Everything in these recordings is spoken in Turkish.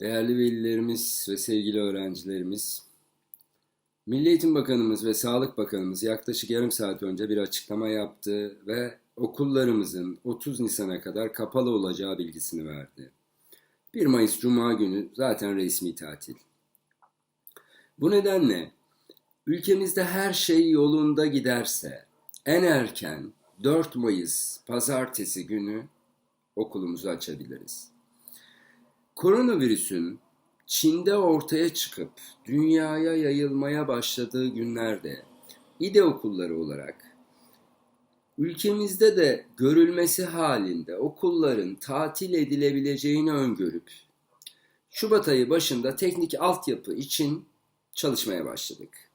Değerli velilerimiz ve sevgili öğrencilerimiz, Milli Eğitim Bakanımız ve Sağlık Bakanımız yaklaşık yarım saat önce bir açıklama yaptı ve okullarımızın 30 Nisan'a kadar kapalı olacağı bilgisini verdi. 1 Mayıs Cuma günü zaten resmi tatil. Bu nedenle ülkemizde her şey yolunda giderse en erken 4 Mayıs pazartesi günü okulumuzu açabiliriz. Koronavirüsün Çin'de ortaya çıkıp dünyaya yayılmaya başladığı günlerde İDE okulları olarak ülkemizde de görülmesi halinde okulların tatil edilebileceğini öngörüp Şubat ayı başında teknik altyapı için çalışmaya başladık.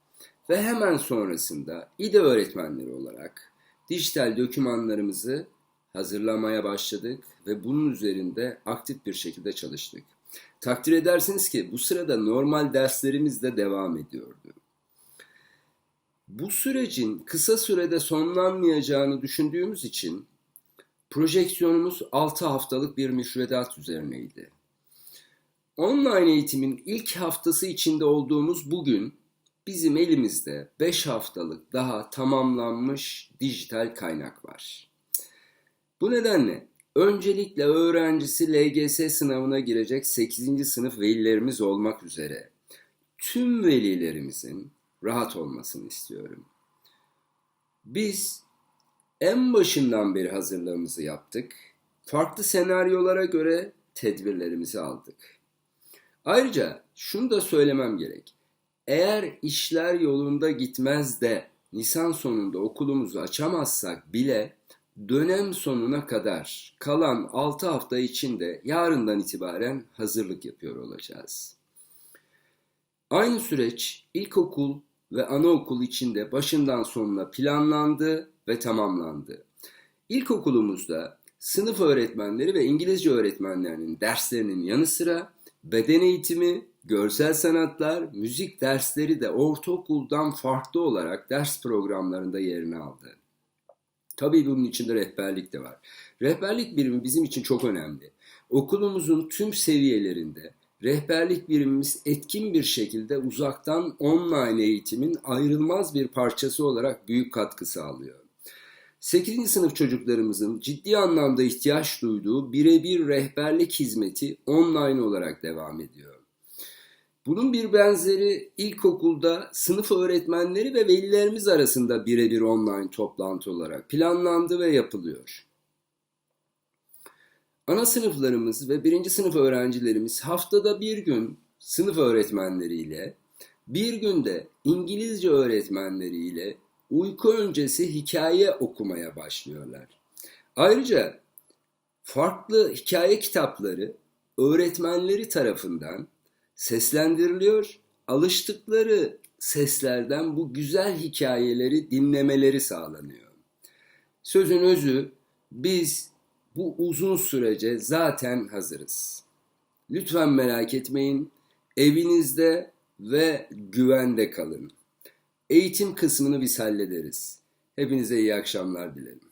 Ve hemen sonrasında İDE öğretmenleri olarak dijital dokümanlarımızı hazırlamaya başladık ve bunun üzerinde aktif bir şekilde çalıştık. Takdir edersiniz ki bu sırada normal derslerimiz de devam ediyordu. Bu sürecin kısa sürede sonlanmayacağını düşündüğümüz için projeksiyonumuz 6 haftalık bir müfredat üzerineydi. Online eğitimin ilk haftası içinde olduğumuz bugün bizim elimizde 5 haftalık daha tamamlanmış dijital kaynak var. Bu nedenle öncelikle öğrencisi LGS sınavına girecek 8. sınıf velilerimiz olmak üzere tüm velilerimizin rahat olmasını istiyorum. Biz en başından beri hazırlığımızı yaptık. Farklı senaryolara göre tedbirlerimizi aldık. Ayrıca şunu da söylemem gerek. Eğer işler yolunda gitmez de Nisan sonunda okulumuzu açamazsak bile dönem sonuna kadar kalan 6 hafta içinde yarından itibaren hazırlık yapıyor olacağız. Aynı süreç ilkokul ve anaokul içinde başından sonuna planlandı ve tamamlandı. İlkokulumuzda sınıf öğretmenleri ve İngilizce öğretmenlerinin derslerinin yanı sıra beden eğitimi, görsel sanatlar, müzik dersleri de ortaokuldan farklı olarak ders programlarında yerini aldı. Tabii bunun içinde rehberlik de var. Rehberlik birimi bizim için çok önemli. Okulumuzun tüm seviyelerinde rehberlik birimimiz etkin bir şekilde uzaktan online eğitimin ayrılmaz bir parçası olarak büyük katkı sağlıyor. 8. sınıf çocuklarımızın ciddi anlamda ihtiyaç duyduğu birebir rehberlik hizmeti online olarak devam ediyor. Bunun bir benzeri ilkokulda sınıf öğretmenleri ve velilerimiz arasında birebir online toplantı olarak planlandı ve yapılıyor. Ana sınıflarımız ve birinci sınıf öğrencilerimiz haftada bir gün sınıf öğretmenleriyle, bir günde İngilizce öğretmenleriyle uyku öncesi hikaye okumaya başlıyorlar. Ayrıca farklı hikaye kitapları öğretmenleri tarafından seslendiriliyor. Alıştıkları seslerden bu güzel hikayeleri dinlemeleri sağlanıyor. Sözün özü biz bu uzun sürece zaten hazırız. Lütfen merak etmeyin. Evinizde ve güvende kalın. Eğitim kısmını biz hallederiz. Hepinize iyi akşamlar dilerim.